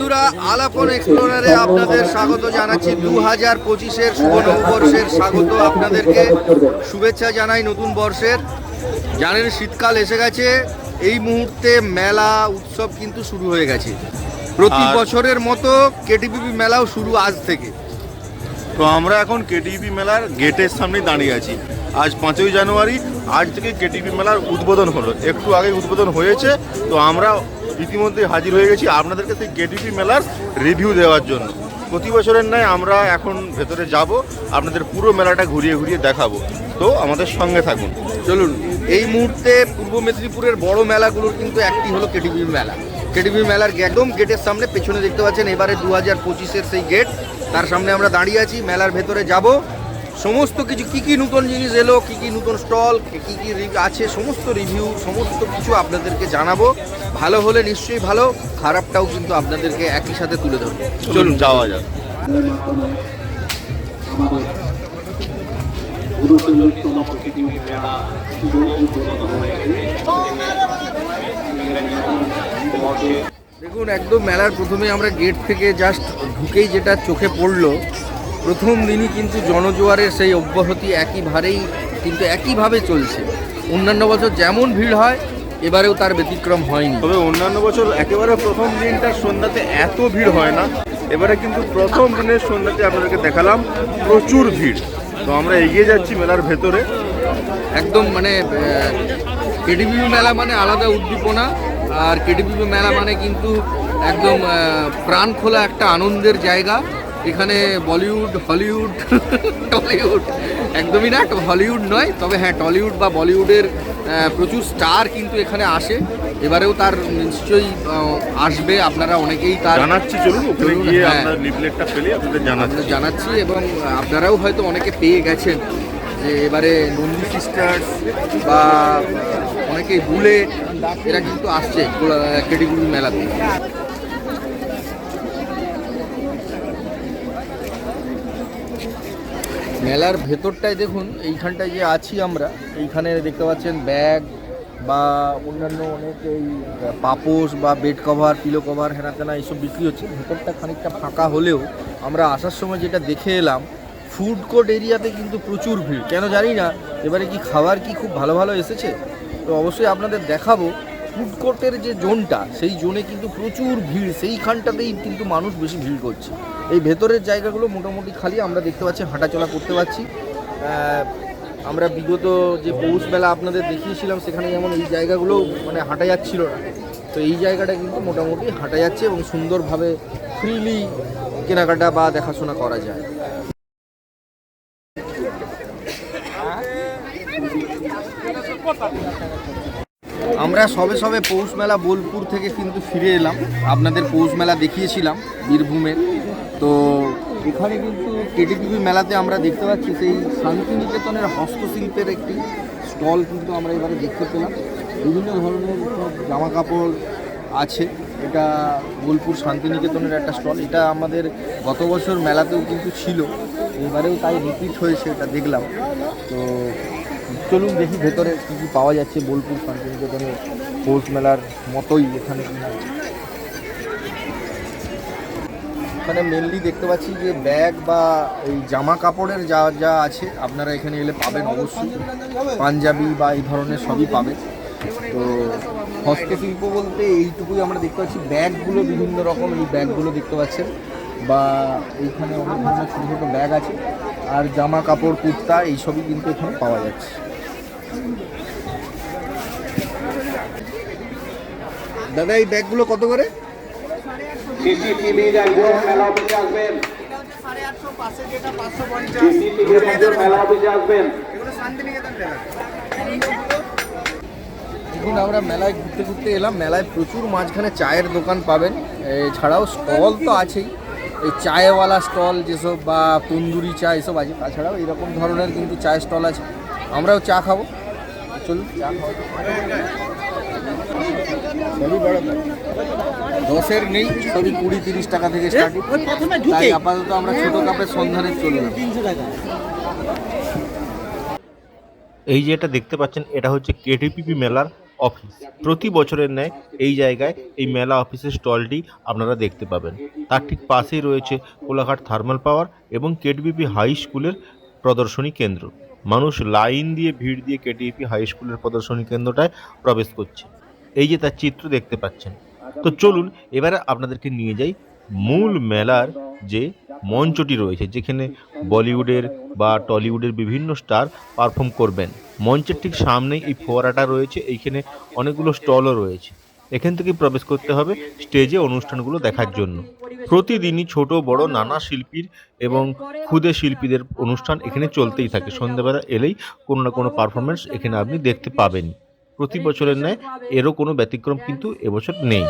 বন্ধুরা আলাপন এক্সপ্লোরারে আপনাদের স্বাগত জানাচ্ছি। দু হাজার পঁচিশের শুভ নববর্ষের স্বাগত আপনাদেরকে। শুভেচ্ছা জানাই নতুন বর্ষের। জানেন শীতকাল এসে গেছে। এই মুহূর্তে মেলা উৎসব কিন্তু শুরু হয়ে গেছে। প্রতি বছরের মতো কেটিপিপি মেলাও শুরু আজ থেকে। তো আমরা এখন কেটিপি মেলার গেটের সামনে দাঁড়িয়ে আছি। আজ পাঁচই জানুয়ারি আজ থেকে কেটিপি মেলার উদ্বোধন হলো। একটু আগে উদ্বোধন হয়েছে। তো আমরা ইতিমধ্যে হাজির হয়ে গেছি আপনাদেরকে সেই কেটিপি মেলার রিভিউ দেওয়ার জন্য। প্রতি বছরের ন্যায় আমরা এখন ভেতরে যাব, আপনাদের পুরো মেলাটা ঘুরিয়ে ঘুরিয়ে দেখাবো। তো আমাদের সঙ্গে থাকুন। চলুন, এই মুহূর্তে পূর্ব মেদিনীপুরের বড় মেলাগুলোর কিন্তু একটি হলো কেটিপি মেলা। কেটিপি মেলার একদম গেটের সামনে পেছনে দেখতে পাচ্ছেন, এবারে দু হাজার পঁচিশের সেই গেট। তার সামনে আমরা দাঁড়িয়ে আছি, মেলার ভেতরে যাব। সমস্ত কিছু কি কি নতুন জিনিস এলো কি কি নতুন স্টল কি কি আছে সমস্ত রিভিউ সমস্ত কিছু আপনাদেরকে জানাব। ভালো হলে নিশ্চয়ই ভালো খারাপটাও কিন্তু আপনাদেরকে একই সাথে তুলে ধরবো। চলুন যাওয়া যাক। দেখুন একদম মেলার প্রথমে আমরা গেট থেকে জাস্ট ঢুকেই যেটা চোখে পড়ল প্রথম দিনই কিন্তু জনজোয়ারের সেই অব্যাহতি একইভাবেই কিন্তু একইভাবে চলছে। অন্যান্য বছর যেমন ভিড় হয় এবারেও তার ব্যতিক্রম হয়নি। তবে অন্যান্য বছর একেবারে প্রথম দিনটার সন্ধ্যাতে এত ভিড় হয় না। এবারে কিন্তু প্রথম দিনের সন্ধ্যাতে আপনাদেরকে দেখালাম প্রচুর ভিড়। তো আমরা এগিয়ে যাচ্ছি মেলার ভেতরে। একদম মানে কেডিপিপি মেলা মানে আলাদা উদ্দীপনা আর কেডিপিপি মেলা মানে কিন্তু একদম প্রাণ খোলা একটা আনন্দের জায়গা। এখানে বলিউড হলিউড টলিউড একদমই না হলিউড নয় তবে হ্যাঁ টলিউড বা বলিউডের প্রচুর স্টার কিন্তু এখানে আসে। এবারেও তার নিশ্চয়ই আসবে আপনারা অনেকেই তার জানাচ্ছি চলুন ওখানে গিয়ে হ্যাঁ। লিফলেটটা পেলে আপনাদের জানাচ্ছি। জানাচ্ছি এবং আপনারাও হয়তো অনেকে পেয়ে গেছেন যে এবারে নন্দী সিস্টার্স বা অনেকেই বুলেট এরা কিন্তু আসছে কেটিগুড়ি মেলাতে। মেলার ভেতরটায় দেখুন, এইখানটায় যে আছি আমরা, এইখানে দেখতে পাচ্ছেন ব্যাগ বা অন্যান্য অনেক এই পাপোশ বা বেড কভার পিলো কভার হেনা তেনা এইসব বিক্রি হচ্ছে। ভেতরটা খানিকটা ফাঁকা হলেও আমরা আসার সময় যেটা দেখে এলাম ফুড কোর্ট এরিয়াতে কিন্তু প্রচুর ভিড়। কেন জানি না, এবারে কি খাবার কি খুব ভালো ভালো এসেছে? তো অবশ্যই আপনাদের দেখাবো ফুড কোর্টের যে জোনটা, সেই জোনে কিন্তু প্রচুর ভিড়। সেইখানটাতেই কিন্তু মানুষ বেশি ভিড় করছে। এই ভেতরের জায়গাগুলো মোটামুটি খালি, আমরা দেখতে পাচ্ছি, হাঁটাচলা করতে পারছি। আমরা বিগত যে পৌষ মেলা আপনাদের দেখিয়েছিলাম সেখানে যেমন এই জায়গাগুলো মানে হাঁটা যাচ্ছিল না। তো এই জায়গাটা কিন্তু মোটামুটি হাঁটা যাচ্ছে এবং সুন্দরভাবে ফ্রিলি কেনাকাটা বা দেখাশোনা করা যায়। আমরা সবে সবে পৌষ মেলা বোলপুর থেকে কিন্তু ফিরে এলাম। আপনাদের পৌষ মেলা দেখিয়েছিলাম বীরভূমের তো এখানে কিন্তু কেটিপিপি মেলাতে আমরা দেখতে পাচ্ছি সেই শান্তিনিকেতনের হস্তশিল্পের একটি স্টল কিন্তু আমরা এবারে দেখতে পেলাম। বিভিন্ন ধরনের সব জামা কাপড় আছে। এটা বোলপুর শান্তিনিকেতনের একটা স্টল। এটা আমাদের গত বছর মেলাতেও কিন্তু ছিল। এবারেও তাই রিপিট হয়েছে, এটা দেখলাম। তো চলুন দেখি ভেতরে কী কী পাওয়া যাচ্ছে বোলপুর শান্তিনিকেতনের পৌষ মেলার মতোই এখানে। এখানে মেনলি দেখতে পাচ্ছি যে ব্যাগ বা এই জামা কাপড়ের যা যা আছে আপনারা এখানে এলে পাবেন অবশ্যই। পাঞ্জাবি বা এই ধরনের সবই পাবেন। তো হস্তশিল্প বলতে এইটুকুই আমরা দেখতে পাচ্ছি। ব্যাগগুলো বিভিন্ন রকম এই ব্যাগগুলো দেখতে পাচ্ছেন। বা এইখানে অনেক ধরনের ছোটো ছোটো ব্যাগ আছে। আর জামা কাপড়, কুর্তা, এইসবই কিন্তু এখানে পাওয়া যাচ্ছে। দাদা এই ব্যাগগুলো কত করে? সিসিটিভির একজন মেলা অফিসে আসবেন। সিসিটিভির একজন মেলা অফিসে আসবেন। দেখুন আমরা মেলায় ঘুরতে ঘুরতে এলাম। মেলায় প্রচুর মাঝখানে চায়ের দোকান পাবেন। এছাড়াও স্টল তো আছেই। এই চায়েওয়ালা স্টল যেসব বা তন্দুরি চা এসব আছে। তাছাড়াও এরকম ধরনের কিন্তু চায়ের স্টল আছে। আমরাও চা খাব। সবই বড় দাম। দশের নেই সবই কুড়ি তিরিশ টাকা থেকে স্টার্টিং তাই আপাতত আমরা ছোটো কাপের সন্ধানে চললাম এই যে এটা দেখতে পাচ্ছেন এটা হচ্ছে কেটিপিপি মেলার অফিস। প্রতি বছরের ন্যায় এই জায়গায় এই মেলা অফিসের স্টলটি আপনারা দেখতে পাবেন। তার ঠিক পাশেই রয়েছে কোলাঘাট থার্মাল পাওয়ার এবং কেটবিপি হাই স্কুলের প্রদর্শনী কেন্দ্র। মানুষ লাইন দিয়ে ভিড় দিয়ে কেটিপি হাই স্কুলের প্রদর্শনী কেন্দ্রটায় প্রবেশ করছে। এই যে তার চিত্র দেখতে পাচ্ছেন। তো চলুন, এবারে আপনাদেরকে নিয়ে যাই মূল মেলার যে মঞ্চটি রয়েছে, যেখানে বলিউডের বা টলিউডের বিভিন্ন স্টার পারফর্ম করবেন। মঞ্চের ঠিক সামনেই এই ফোয়ারাটা রয়েছে, এইখানে অনেকগুলো স্টলও রয়েছে। এখান থেকে প্রবেশ করতে হবে স্টেজে অনুষ্ঠানগুলো দেখার জন্য। প্রতিদিনই ছোট বড় নানা শিল্পীর এবং ক্ষুদে শিল্পীদের অনুষ্ঠান এখানে চলতেই থাকে। সন্ধ্যাবেলা এলেই কোনো না কোনো পারফরমেন্স এখানে আপনি দেখতে পাবেন। প্রতি বছরের ন্যায় এরও কোনো ব্যতিক্রম কিন্তু এবছর নেই।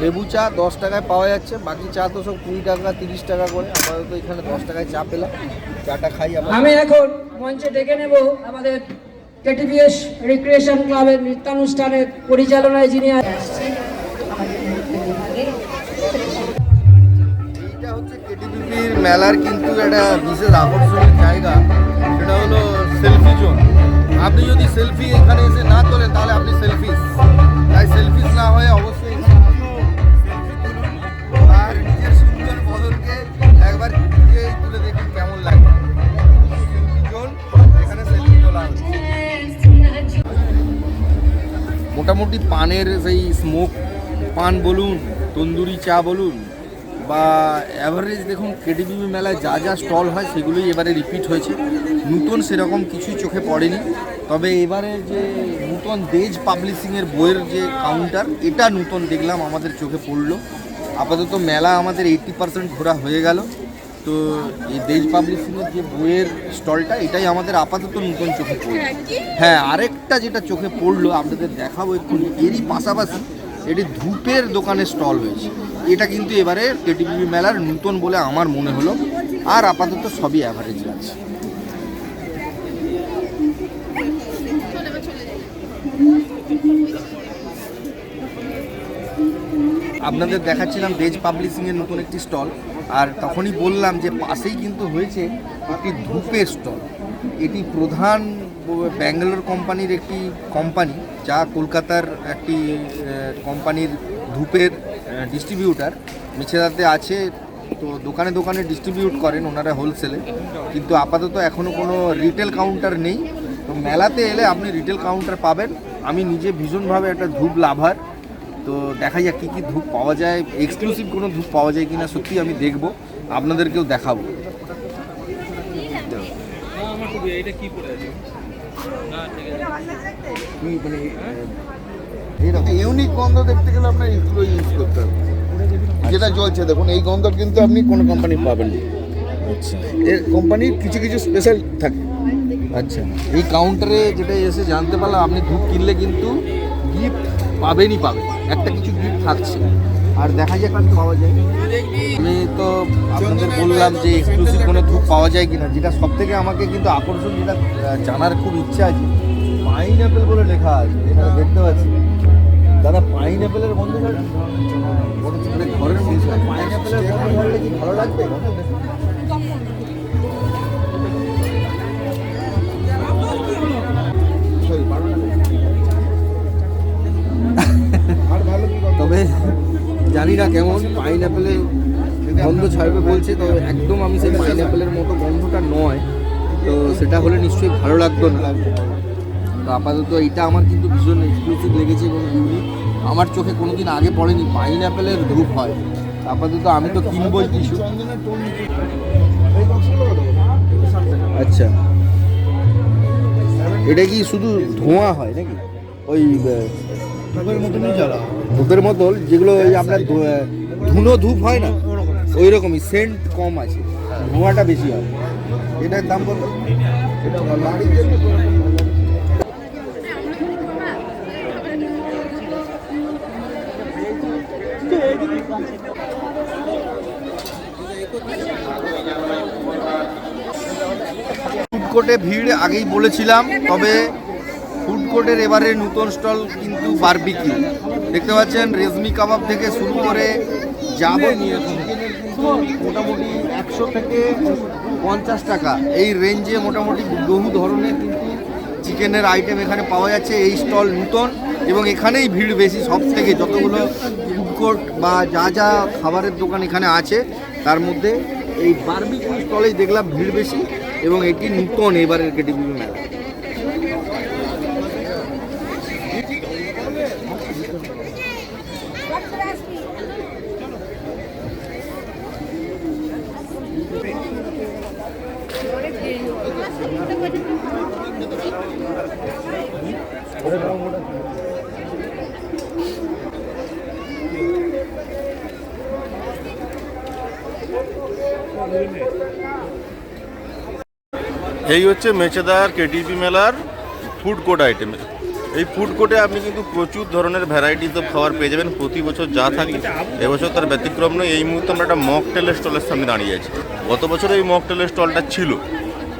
লেবু চা দশ টাকায় পাওয়া যাচ্ছে বাকি চা তো সব কুড়ি টাকা তিরিশ টাকা করে। আপাতত এখানে দশ টাকায় চা পেলাম। চাটা খাই আমি এখন মঞ্চে ডেকে নেব আমাদের কেটিভিএস রিক্রিয়েশন ক্লাবের নৃত্যানুষ্ঠানের পরিচালনায় যিনি মেলার কিন্তু একটা বিশেষ আকর্ষণীয় জায়গা। সেটা হলো সেলফি জোন। আপনি যদি সেলফি এখানে এসে না তোলেন, তাহলে আপনি সেলফিস। তাই সেলফিস না হয়ে অবশ্যই মোটামুটি পানের সেই স্মোক পান বলুন, তন্দুরি চা বলুন, বা অ্যাভারেজ দেখুন কেডিবিবি মেলায় যা যা স্টল হয় সেগুলোই এবারে রিপিট হয়েছে। নূতন সেরকম কিছুই চোখে পড়েনি। তবে এবারে যে নূতন দেজ পাবলিশিংয়ের বইয়ের যে কাউন্টার এটা নূতন দেখলাম, আমাদের চোখে পড়ল। আপাতত মেলা আমাদের এইট্টি পার্সেন্ট ঘোরা হয়ে গেল। তো এই দেজ পাবলিশিংয়ের যে বইয়ের স্টলটা, এটাই আমাদের আপাতত নতুন চোখে পড়ল। হ্যাঁ আরেকটা যেটা চোখে পড়ল, আপনাদের দেখাবো এক্ষুনি, এরই পাশাপাশি এটি ধূপের দোকানের স্টল হয়েছে। এটা কিন্তু এবারে কেটিভি মেলার নতুন বলে আমার মনে হলো, আর আপাতত সবই অ্যাভারেজ আছে। আপনাদের দেখাচ্ছিলাম দেজ পাবলিশিংয়ের নতুন একটি স্টল। আর তখনই বললাম যে পাশেই কিন্তু হয়েছে একটি ধূপের স্টল। এটি প্রধান ব্যাঙ্গালোর কোম্পানির একটি কোম্পানি, যা কলকাতার একটি কোম্পানির ধূপের ডিস্ট্রিবিউটার মিছেদাতে আছে, তো দোকানে দোকানে ডিস্ট্রিবিউট করেন ওনারা হোলসেলে কিন্তু আপাতত এখনও কোনো রিটেল কাউন্টার নেই। তো মেলাতে এলে আপনি রিটেল কাউন্টার পাবেন। আমি নিজে ভীষণভাবে একটা ধূপ লাভার। তো দেখা যাক কী কী ধূপ পাওয়া যায়। এক্সক্লুসিভ কোনো ধূপ পাওয়া যায় কি না সত্যি আমি দেখব। আপনাদেরকেও দেখাবো। মানে ইউনিক গন্ধ দেখতে গেলে আপনার এইগুলো ইউজ করতে হবে। যেটা জ্বলছে দেখুন এই গন্ধ কিন্তু আপনি কোনো কোম্পানি পাবেন না আচ্ছা। এর কোম্পানির কিছু কিছু স্পেশাল থাকে। আচ্ছা। এই কাউন্টারে যেটা এসে জানতে পারলাম আপনি ধূপ কিনলে কিন্তু গিফট পাবেনই পাবে একটা কিছু গিফট থাকছে আর দেখা যাক কি পাওয়া যায় আমি তো আপনাদের বললাম যে এক্সক্লুসিভ কোনো ধূপ পাওয়া যায় কিনা যেটা সব থেকে আমাকে কিন্তু আকর্ষণ যেটা জানার খুব ইচ্ছা আছে পাইন অ্যাপেল বলে লেখা আছে এখানে দেখতে পাচ্ছি দাদা পাইন অ্যাপেলের গন্ধ মানে ঘরের পাইন অ্যাপেলের ভালো লাগবে তবে জানি না কেমন পাইন অ্যাপেলের গন্ধ ছাড়বে বলছে তো একদম আমি সেই পাইন অ্যাপেলের মতো গন্ধটা নয়। তো সেটা হলে নিশ্চয়ই ভালো লাগতো না। তো আপাতত এটা আমার কিন্তু ভীষণ এক্সক্লুসিভ লেগেছে এবং ইউনিক আমার চোখে কোনো দিন আগে পড়েনি পাইন অ্যাপেলের ধূপ হয় আপাতত আমি তো কিনবই কিছু। আচ্ছা। এটা কি শুধু ধোঁয়া হয় নাকি? ওই ধূপের মতন যেগুলো ওই আপনার ধু- ধুনো ধূপ হয় না ওই রকমই সেন্ট কম আছে। ধোঁয়াটা বেশি হয়। এটার দাম কত? এটা লাড়ির জন্য ফুড কোর্টে ভিড় আগেই বলেছিলাম তবে ফুড কোর্টের এবারে নতুন স্টল কিন্তু বারবিকিউ। দেখতে পাচ্ছেন রেজমি কাবাব থেকে শুরু করে যাবতীয় মোটামুটি একশো থেকে পঞ্চাশ টাকা। এই রেঞ্জে মোটামুটি বহু ধরনের কিন্তু চিকেনের আইটেম এখানে পাওয়া যাচ্ছে এই স্টল নূতন এবং এখানেই ভিড় বেশি সব থেকে যতগুলো ফুড কোর্ট বা যা যা খাবারের দোকান এখানে আছে, তার মধ্যে এই বার্বিকিউ স্টলেই দেখলাম ভিড় বেশি এবং এটি নূতন এবারের কেটিভি মেলা। এই হচ্ছে মেচেদার কেটিপি মেলার ফুড কোর্ট আইটেম এই ফুড কোর্টে আপনি কিন্তু প্রচুর ধরনের ভ্যারাইটিস অফ খাবার পেয়ে যাবেন। প্রতি বছর যা থাকে এবছর তার ব্যতিক্রম নয়। এই মুহূর্তে আমরা একটা মকটেলের স্টলের সামনে দাঁড়িয়ে আছি। গত বছর এই মকটেলের স্টলটা ছিল।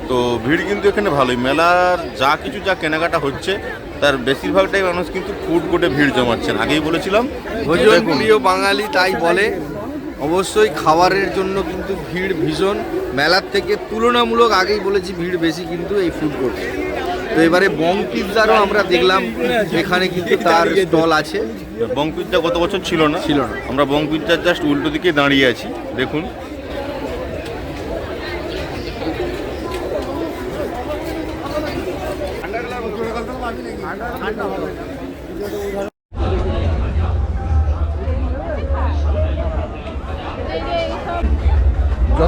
তো ভিড় কিন্তু এখানে ভালোই। মেলার যা কিছু যা কেনাকাটা হচ্ছে তার বেশিরভাগটাই মানুষ কিন্তু ফুড কোর্টে ভিড় জমাচ্ছেন। আগেই বলেছিলাম ভোজন প্রিয় বাঙালি তাই বলে অবশ্যই খাবারের জন্য কিন্তু ভিড় ভীষণ। মেলার থেকে তুলনামূলক আগেই বলেছি ভিড় বেশি কিন্তু এই ফুড কোর্টে তো এবারে বং পিৎজারও আমরা দেখলাম এখানে কিন্তু তার স্টল আছে। বং পিৎজা গত বছর ছিল না। ছিল না। আমরা বং পিৎজার জাস্ট উল্টো দিকে দাঁড়িয়ে আছি দেখুন।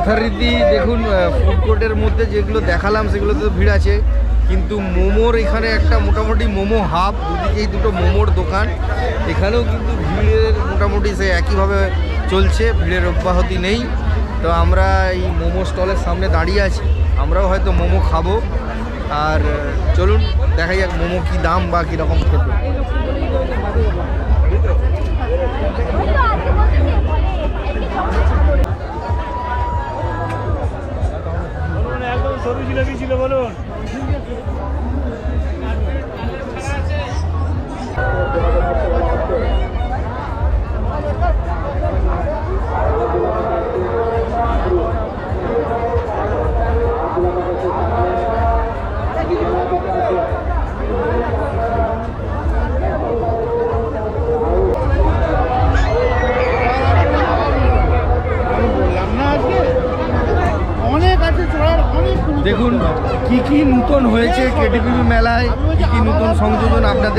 যথারীতি দেখুন ফুড কোর্টের মধ্যে যেগুলো দেখালাম সেগুলোতে তো ভিড় আছে। কিন্তু মোমোর এখানে একটা মোটামুটি মোমো হাব, দুদিকেই দুটো মোমোর দোকান। এখানেও কিন্তু ভিড়ের মোটামুটি সে একইভাবে চলছে, ভিড়ের অব্যাহতি নেই। তো আমরা এই মোমো স্টলের সামনে দাঁড়িয়ে আছি। আমরাও হয়তো মোমো খাব। আর চলুন, দেখা যাক মোমো কী দাম বা কীরকম খেতে। দেখুন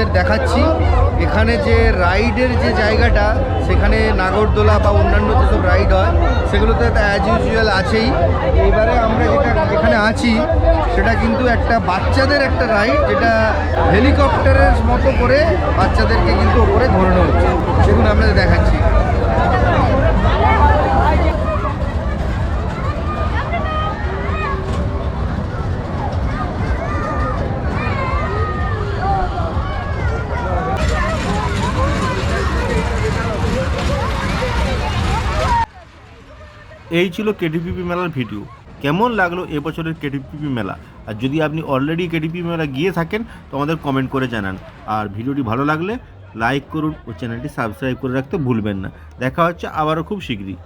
আপনাদের দেখাচ্ছি। এখানে যে রাইডের যে জায়গাটা, সেখানে নাগরদোলা বা অন্যান্য যেসব রাইড হয়, সেগুলোতে অ্যাজ ইউজুয়াল আছেই। এবারে আমরা যেটা এখানে আছি, সেটা কিন্তু একটা বাচ্চাদের একটা রাইড, যেটা হেলিকপ্টারের মতো করে বাচ্চাদেরকে কিন্তু ওপরে ধরানো হচ্ছে। সেগুলো আপনাদের দেখাচ্ছি। এই ছিল কেটিপিপি মেলার ভিডিও কেমন লাগল এবছরের কেটিপিপি মেলা? আর যদি আপনি অলরেডি কেটিপি মেলা গিয়ে থাকেন, তো আমাদের কমেন্ট করে জানান। আর ভিডিওটি ভালো লাগলে লাইক করুন ও চ্যানেলটি সাবস্ক্রাইব করে রাখতে ভুলবেন না। দেখা হচ্ছে আবারও খুব শীঘ্রই।